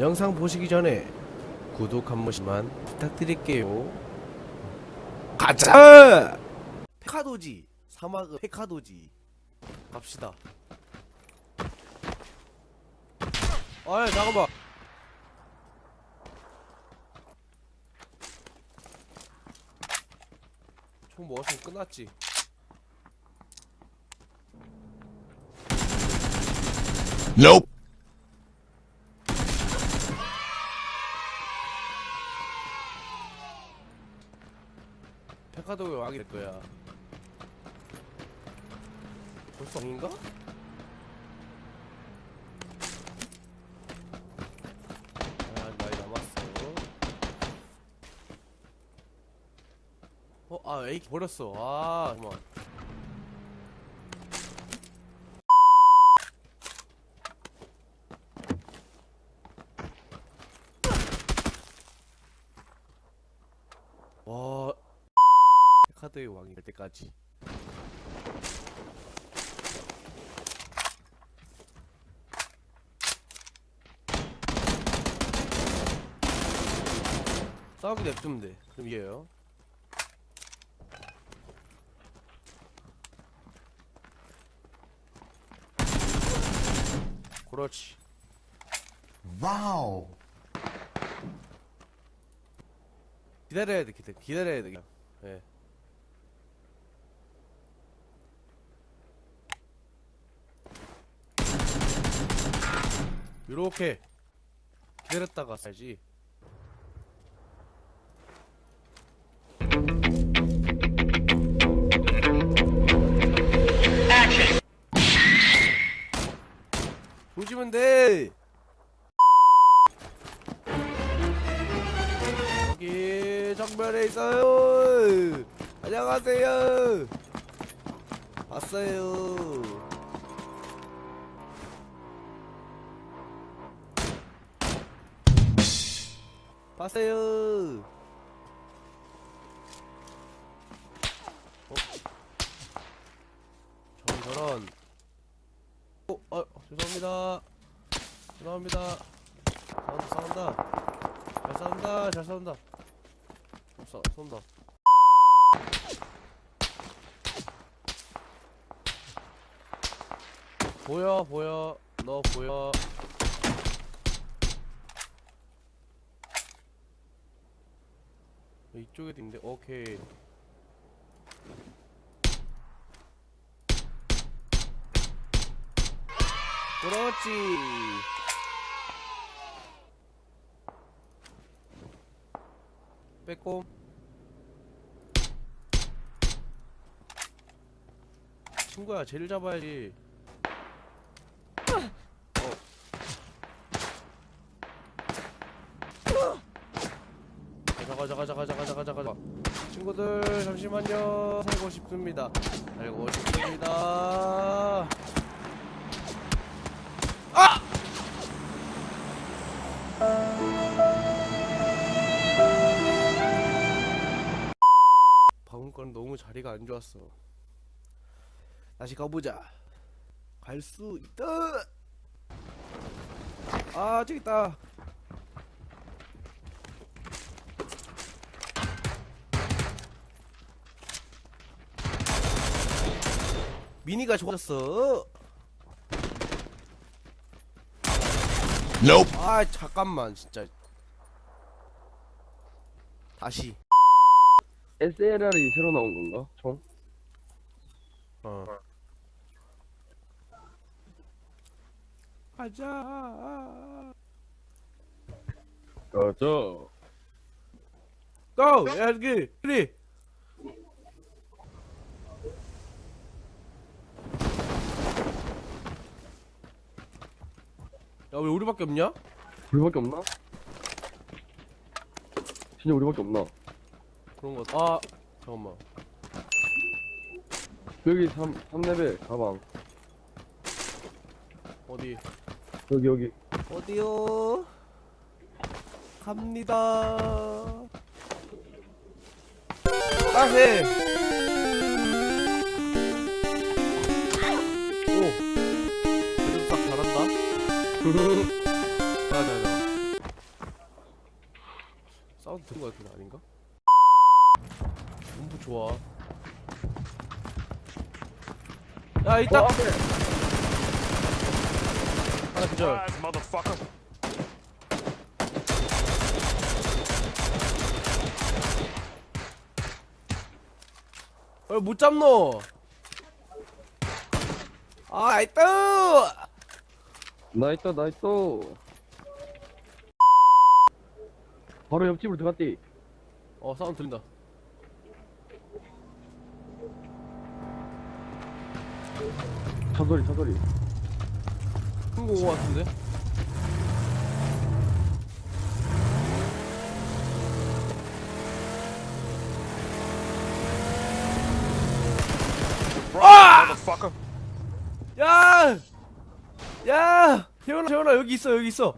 영상 보시기 전에 구독 한 번씩만 부탁드릴게요. 가자! 페카도지 사막은 페카도지 갑시다. 아야 잠깐만. 총 먹었으면 끝났지. Nope. 될 거야. 벌써 왕인가? 아, 많이 남았어. 어, 아, AK 버렸어. 아, 잠깐만. 와, 카드의 왕이 될 때까지. 싸우기 냅두면 돼. 그럼 이겨요. 그렇지. Wow. 기다려야 돼, 기다려, 기다려야 돼, 그냥. 예. 요렇게 기다렸다가 써야지. 조지면 돼. 여기 정면에 있어요. 안녕하세요. 왔어요. 봤어요. 어? 저런 저런. 어, 아, 죄송합니다. 죄송합니다. 싸운다, 싸운다. 잘 싸운다, 잘 싸운다. 쏴, 쏜다. 보여, 보여. 너 보여. 이쪽에도 있는데, 오케이. 그렇지. 빼꼼. 친구야, 쟤를 잡아야지. 어. 가자, 가자, 가자, 가자, 가자, 가자. 친구들, 잠시만요. 살고 싶습니다. 살고 싶습니다. 방금 건 너무 자리가 안 좋았어. 다시 가보자. 갈 수 있다. 아, 저기 있다. 미니가 좋았어. Nope. 아, 잠깐만, 진짜. 다시. SLR이 새로 나온 건가? 총? 어. 가자. 가자. 고! 야, 여기, 그리. 야, 왜 우리밖에 없냐? 우리밖에 없나? 진짜 우리밖에 없나? 그런 거. 아, 잠깐만. 여기 3, 3레벨 가방. 어디? 여기, 여기. 어디요? 갑니다. 아, 네. 딱 잘한다. 자, 자, 자. 것 같은데 아닌가? 문부 좋아 야 있다 어. 하나 기절 Surprise, motherfucker. 어, 못 잡노 아 있다 나 있다, 나 있다. 바로 옆집으로 들어갔디. 어 사운드 들린다 차소리, 차소리. 큰거 온거 같은데 Motherfucker. 야! 야! 태연아, 태연아, 여기 있어, 여기 있어.